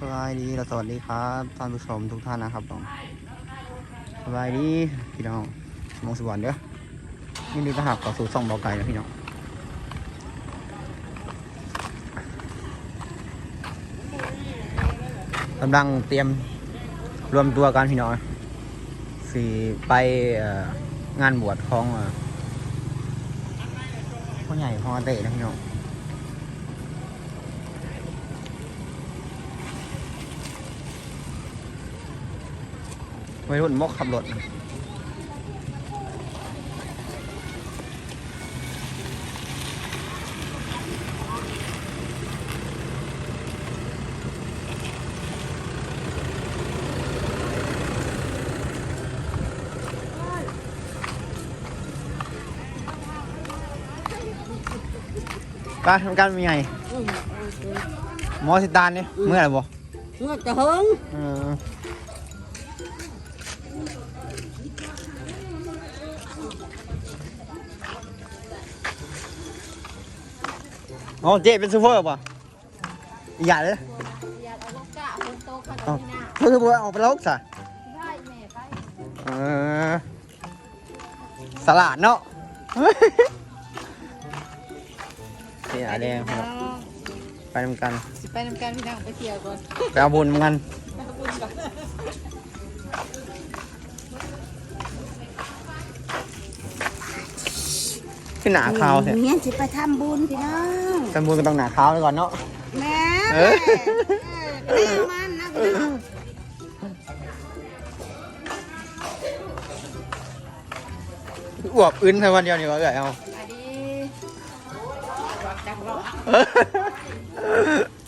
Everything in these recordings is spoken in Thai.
สบายดีและสวัสดีครับท่านผู้ชมทุกท่านนะครับผมสบายดีพี่น้องมองสวรรค์เด้อยินดีต้อนรับเข้าสู่ช่องเบาไก่นะพี่น้องกำลังเตรียมรวมตัวกันพี่น้องสี่ไปงานบวชของเอ่อพ่อใหญ่พ่อเตะนะพี่น้อง วัยรุ่นมกขับรถการทำการมีไงหมอสิตานนี่เมื่อไหร่บ่เมื่อจะเฮิง อออ๋อเจ๊เป็นซูเปอร์ป่ะอย่าเลยอยากเอาลูกกะคนโตขนาอ๋อดนี้นะเพื่อบัวออกไปแลวสะได้แม่ไปเออสลัดเนาะนี่อาแดงครับไปทำกันสิไปนำกันพี่น้องไปเที่ยวก่อนไปเอาบุญเหมือนกัน ไปบุญก่อนขึ้นหนาขาวเถอะเมียสิไปทำบุญพี่น้องทำบุญก็ต้องหนาขาวไว้ก่อนเนาะแม่เอแม่อเออมันนะพี่น้องอวบอึนแค่วันเดียวนี่ก็เอื่อยเอาไปดีวักจักรอ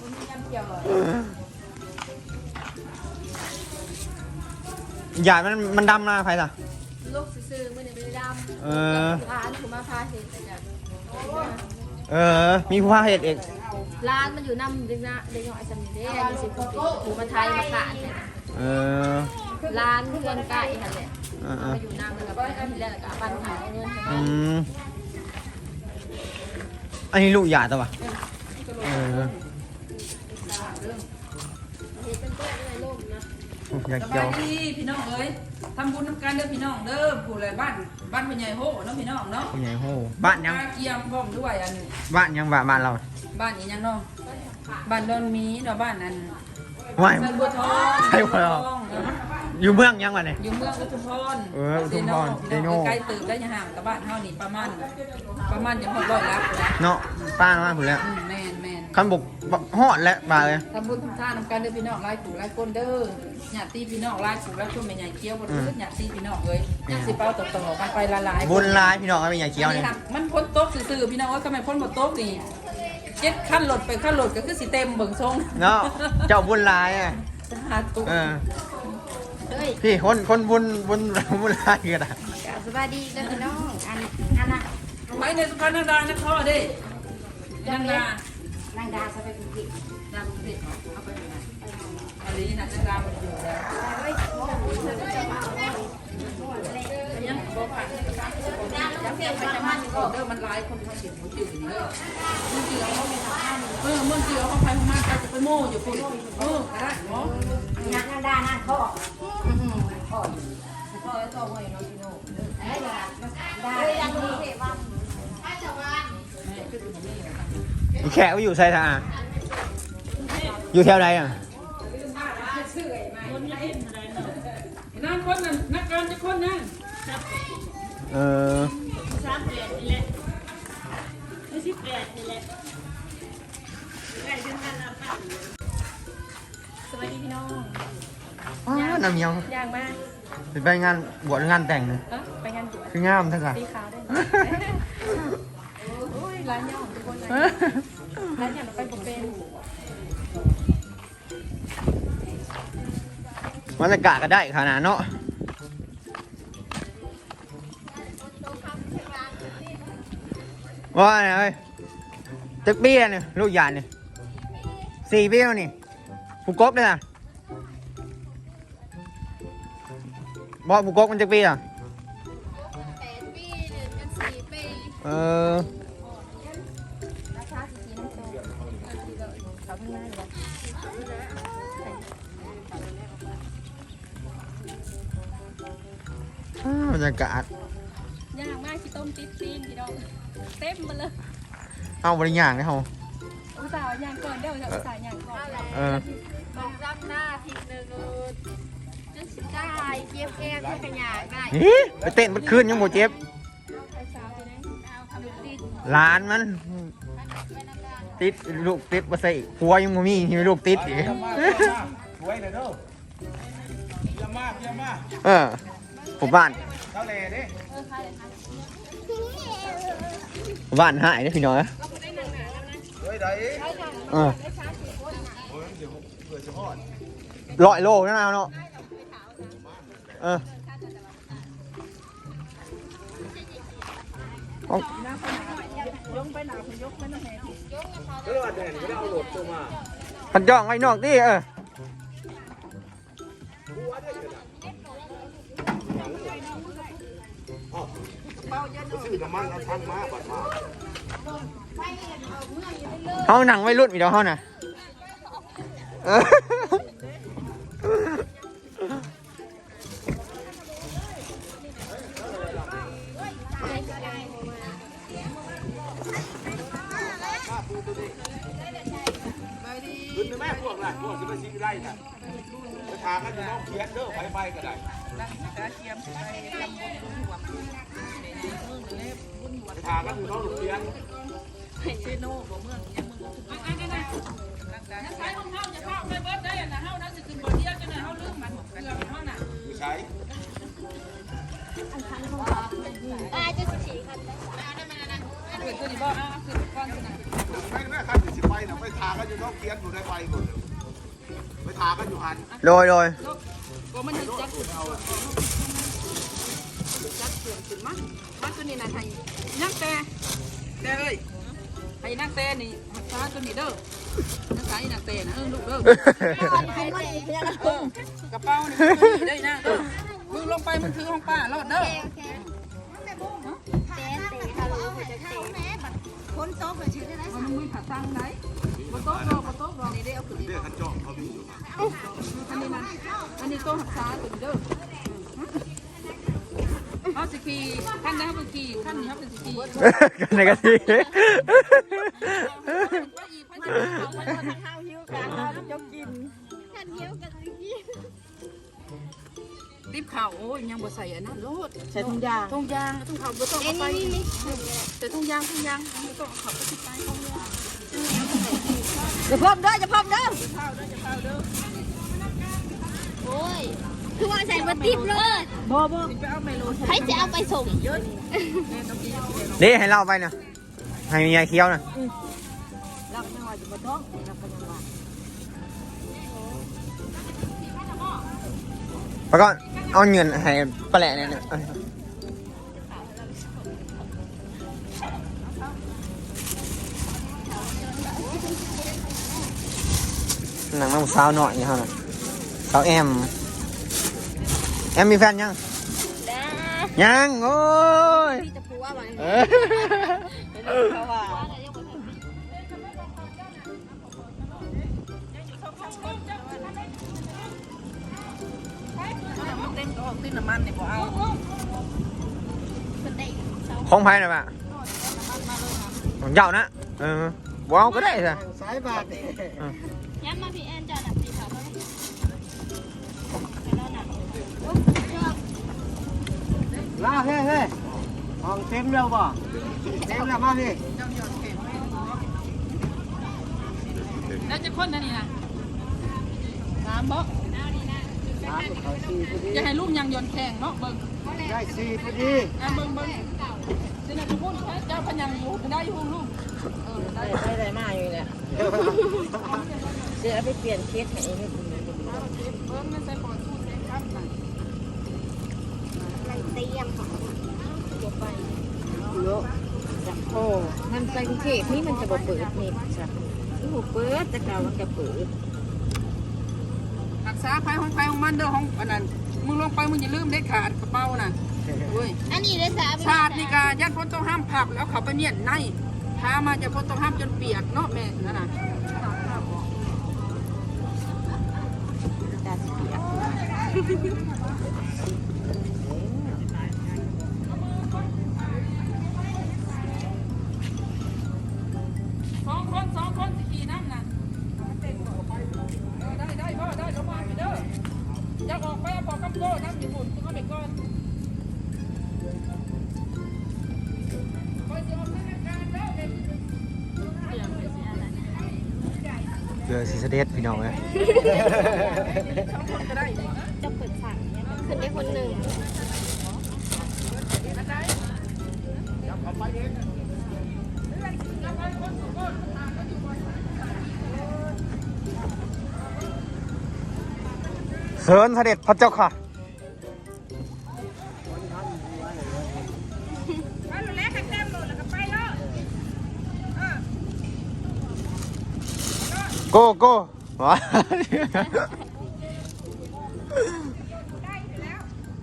คุณมีน้ำเกี่ยวเหรอหยาดมันมันดำหน้าใครล่ะลูกซื่อๆมื่อนี้ไม่ได้ดำ เออ ร้านคือมาพาเห็นแต่จ้ะเออ มีผู้พาเหตุเอกร้านมันอยู่น้ำเด็กนะเด็กน้อยสำนีเด้ยี่สิบกว่าปีถูมาไทยมาขาดเนี่ยเออร้านเพื่อนใกล้ค่ะเนี่ยเออเออมาอยู่น้ำแล้วก็ไปที่แรกแล้วก็ปันหาเงินอืมอันนี้ลูกหยาดตัวปะเออเห็นเป็นอนในโลกนะอยากเจียบายวดีพี่น้องเอ้ย ทำบุญทำการเด้อพี่น้องเด้อผู้ใดบ้านบ้านพ่อใหญ่โหเนาะพี่น้องเนาะผู้ใหญ่โหบ้านยังปลาเกียมพร้อมด้วยอันบ้านยังบ้านบ้านเรา บ้านนี้ยังเนาะบ้านดอนมีเนาะบ้านอันไม่ใส่บัวทองใส่บัวทองอยู่เมืองยังวะเนี่ยอยู่เมืองอุทุมพรเอออุทุมพรเดโน่เดโน่ใกล้ตื่นได้ยังห่างกับบ้านเฮานี่ประมาณประมาณจะหกร้อยลักนะเนาะป้ามาผมแล้วอืมแม่ นแม่นคันบกฮอดแล้วมาเลย ทำบุญทำทานทำการเด้อพี่น้องหลายผู้หลายคนเด้อญาติพี่น้องหลายผู้หลายคนแม่ใหญ่เกี้ยวบ่รู้ญาติพี่น้องเอ้ยสิเป้าต่อๆกันไปละลายบุญลายพี่น้องไม่ใหญ่เคี้ยวเนี่ยอัมันพ้นโต๊ะซื่อๆพี่น้องว่าทำไมพ้นหมดโต๊ะนี่เจ็ดขั้นรถไปขั้นรถก็คือสีเต็มเบิ่งทรงเนาะ เจ้าบุญลายอะสาธุเออเฮ้ยพี่คนคนบุญบุญบุญลายกันอะสบายดีกันพี่น้องอันอันน่ะไปในสุพรรณดานะพ่อเด้นังดา นางดาสบายดีดังเด็ดเอาไปไหนอันนี้นังดามันอยู่แล้วยังบ่ผ่านยังเสียไปจะมาสิก่อนเด้อมันหลายคนมาเสียหัวจืดเด้อมึงเกี่ยเขาไม่ทำเออมึงเกี่ยเขาไปมาใครจะไปโม่อยู่คุณเออก็ได้เนาะนางดานางพ่อพ่อพ่อไอ้ตัวไว้เนาะพี่โน่ดายังมีเหตุว่า แขกก็อยู่ไซทาอยู่แถวใดอะนั่งคนนั่นนักการจะคนนั่นเออสามแปดนี่แหละไม่สิบแปดนี่แหละใกล้ถึงกันแล้วค่ะสวัสดีพี่น้องอ้าวน้ำเมียวย่างมากไปงานบวชงานแต่งเลยเออไปงานบวชคืองามทั้งนั้นตีขาวได้ไหมโอ้ยร้านย่องทุกคนเลย ร้านย่องเราไปผมเป็นบรรยากาศก็ได้ขนาดเนาะว่าไงเอ้ยจักเบี้ยเนี่ยลูกหยาดเนี่ยสี่เบี้ยวนี่ผูกกบเลยนะบอกผูกกบมันจักเบี้ยแปดปีหนึ่งกันสี่ปีเออ รรยากาศย่างมากขี้ต้มติดตีนพี่น้องเต็มมาเลยเอาบริย่างนะเฮาอุตส่าห์ย่างก่อนเดี๋ยวจะอุตส่าห์ย่างก่อนเออบอกรับหน้าทีหนึ่งจะสิได้เจ็บแก้มขยากได้อีไปเต้นเมื่อคืนยังบ่เจ็บไปสาวไปไหนเอาคำติดร้านมัน ติดลูกติดมาใส่หัวยังบ่มีมีลูกติดอีกสวยเลยเด้อเยี่ยมมากเยี่ยมมากเออผมบ้าน เท่าแหล่ดิผมบ้านหายเด้อพี่น้ อยเฮ้ยได้เออโอ้ยเดี๋ยวเผื่อจะพอดร้อยโลนั่นเอาเนาะเออเอาก็เลยว่าแดนก็ได้เอาโหลดตัวมาพันจ่องไว้นอกดิเออซื้อน้ำมันเอาทั้งมาบัดมาเขาหนังไว้รุ่นอีกเดี๋ยวเขาน่ะ นั่งกระใช้ของเฮาจะเข้าไปเบิดได้นะเฮานั้นสิขึ้นบ่เดียวจังได๋เฮาลืมมันเกลือเฮาน่ะอยู่ใช้อาจะสิฉีคันเกิดตัวนี้บ่เอาขึ้นก่อนสินะไปแม่คันสิไปน่ะไปทากันอยู่นองเขียนอยู่ได้ไปหมดเลยไปทางกันอยู่หันโดยโดยก็มันจัดจัดเปลี่ยนขึ้นมามาตัวนี้น่ะให้นักแต่แต่เอ้ยให้นักแต่นี่ หักษาตัวนี้เด้อนักษาอีนักแต่นะเออลูกเด้อให้มันเพื่อนเออกระเป๋านี่มันได้นะเออมึงลงไปมึงถือของป้ารอดเด้อเตะเตะฮัลโหลจะเตะคนโต๊ะกับชื่อได้ไหมมันมึงขาตั้งไหนบ่โต๊ะรอบ่โต๊ะรอนี่ได้เอาขึ้นเรียกขันจ้องเขามีอยู่อันนี้นะอันนี้โต๊ะหักษาตัวนี้เด้อเอาสิขี่ขั้นนะครับเป็นขี่ขั้นนี้ครับเป็นสิขี่ กันในกะทิว่าอีพันจะเอาไว้ก่อนข้าวหิวกันเราจะกินขันเดียวกันยี่ติ๊บข่าวโอ้ยยังบ่ใส่อันนั้นโลดใส่ถุงยางทงยางทงเขาบ่ต้องเอ็เอานไปนี่นี่แต่ทงยางทงยางบ่ต้องเอาเขาไปที่ใต้ทงยางอย่าพร้อมเด้ออย่าพร้อมเด้อโอ้ย คือว่าใส่มาติบเลยบ่บ่ใครจะเอาไปส่งนี่ให้เล่าไปนะให้ยายเคี้ยวนะเราไม่ว่าจะมาท้องเราก็ยังว่าแล้วก็เอาเงินให้ปลาแหล่เนี่ยหนังน้ำสาวหน่อยนี่เท่านั้นสาวแอม แอมมีแฟนยังยังโอ้ยพี่จะพูดว่าไงเออเข ลาเฮ้เฮ้ห้องเต็มแล้วบ่เต็มแล้วมาพี่แล้วจะคนนั่นนี่นะสามบ่สามเขาสี่พอดีจะให้ลูกยังยนแข่งเนาะเบิ่งได้สี่พอดีอะเบิ่งเบิ่งสิน่ะจะพูดเจ้าพยังอยู่ได้อยู่ลูกได้ได้ได้มาอยู่เนี่ยเดี๋ยวไปเปลี่ยนเคสให้เองเบิ่งนั่นใส่ปอดสู้ใส่ครับ เตรียมของเยอะจับโอ้มันใส่กรุงเทพนี่มันจะบ่เปิดนี่จ้ะมันบ่เปิดแต่เก่ามันก็เปิดรักษาภัยของภัยของมันเด้อของอันนั้นมึงลงไปมึงอย่าลืมเด็ดขาดกระเป๋าน่ะเว้ยอันนี้เลยสาชาตินี่กายันพ้นต้องห้ามผักแล้วเขาไปเมียนในพามาจะพ้นต้องห้ามจนเปียกเนาะแม่นั่นน่ะตาเปียก เรือซีเสด็จพี่น้องเลยจะเปิดสั่งเนี่ยขึ้นได้คนหนึ่งเสิญเสด็จพระเจ้าค่ะ โก้โก้ว้า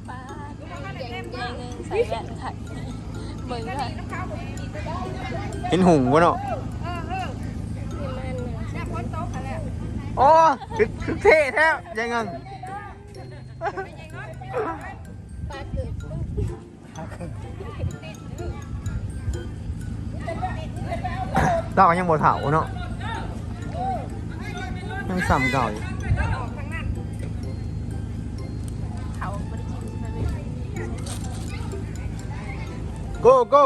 ป้าแยงแยงใส่แว่นค่ะเบิ่งค่ะเห็นหุงวะเนาะนี่มันโอ้คือคือเท่แท้ยังไงปลาเกิดเราก็ยังบ่เฒ่าเนาะยังซ้ำเก่าอยู่เขาบริจิตมาเลยโก้โก้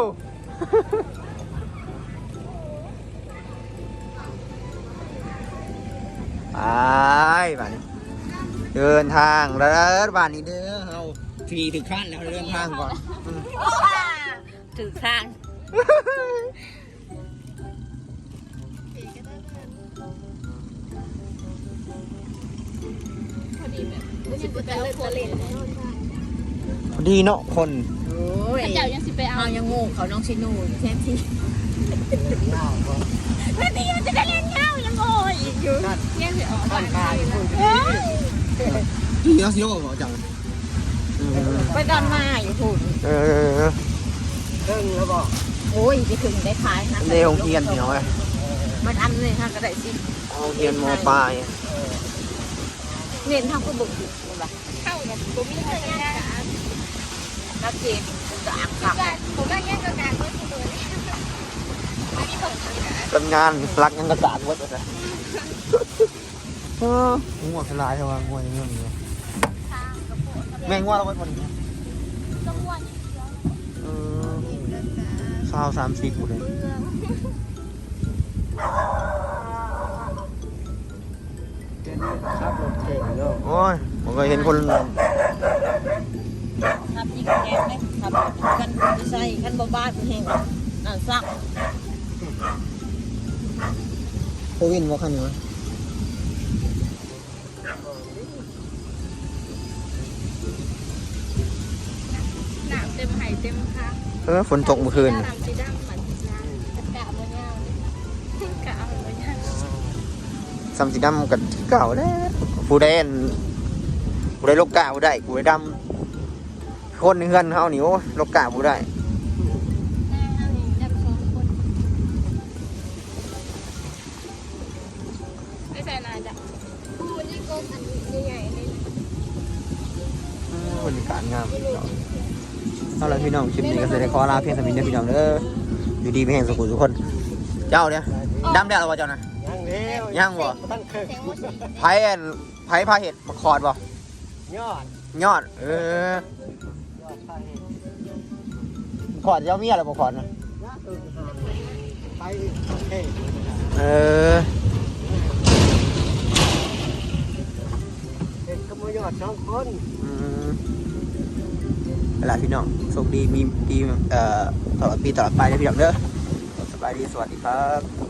ไปบ้านนี้ เดินทางแล้วบ้านนี้เด้อเอาทีถึงขั้นแล้วเดินทางก่อนอืมถือทางพอ แบบไม่ใช่เป็นเล่นเล่นพอดีเนาะคนโอ้ยเจ้ายังสิไปเอาเอายังงูเขาน้องชินูแค่ที่แม่พี่ยังจะได้เล่นเงายังโง่อีกอยู่ยังสิออกบ้านเฮ้ยที่นักสิโยกบอกจังเออไปดำมาอยู่หุ่นเออโอ้ยไปถึงได้ขายนะในโรงเรียนพี่น้องเอ้ยมันอันเลยฮะก็ได้สิโรงเรียนมปลายเรียนทำก็บุก ผมมีเงินงานนักเรียนจะอักขับผมได้แค่กับการเมื่อกี้เลยไม่มีผมกินงานรักยังกระสานวัดเลยเอองัวสลายเท่าว่างัวยังเงี้ยแม่งงัวเราไว้คนนี้ต้องวันเออสาวสามสิบกูเลยเบื้องโอ้ยผมก็เห็นคน ทำยิงแกงไหม ทำกันใส่กันบ้าๆแห้งนั่นซักโควินว่าคันนี้วะหนาเต็มไหเต็มค่ะเออฝนตกเมื่อคืนดำสีดำเหมือนกะบนยาวกะบนยาวซัมสีดำกับเก่าแล้วผู้ใดอันผู้ใดลกกะผู้ใดผู้ใดดำ คนเฮือนเขานี่โอ้ลกกะผู้ใดหน้าอันนี้ดำสองคนไม่ใช่นาจ้ะพูดนี่ก็อันใหญ่ๆเลยอืมบรรยากาศงามพี่น้องเอาละพี่น้องคลิปนี้ก็จะได้ขอลาเพียงสมินเด้อพี่น้องเด้ออยู่ดีไม่แห่งสุขุทุกคน เจ้าเนี่ยดำแล้วเหรอวะเจ้านะยังเร็วยังบ่ตั้งเครื่องแสงว่าสีไผ่อันไผ่พาเห็ดมาคอดบ่ยอดยอด เออ ยอดไปคอดเจ้าเมียหรือบ่คอดนะยอดตื่นหาไปเฮ้ยเออเด็กขโมยยอดสองคนอืมเวลาพี่น้องโชคดีมีดีเอ่อตลอดปีตลอดไปนะพี่น้องเด้อสบายดีสวัสดีครับ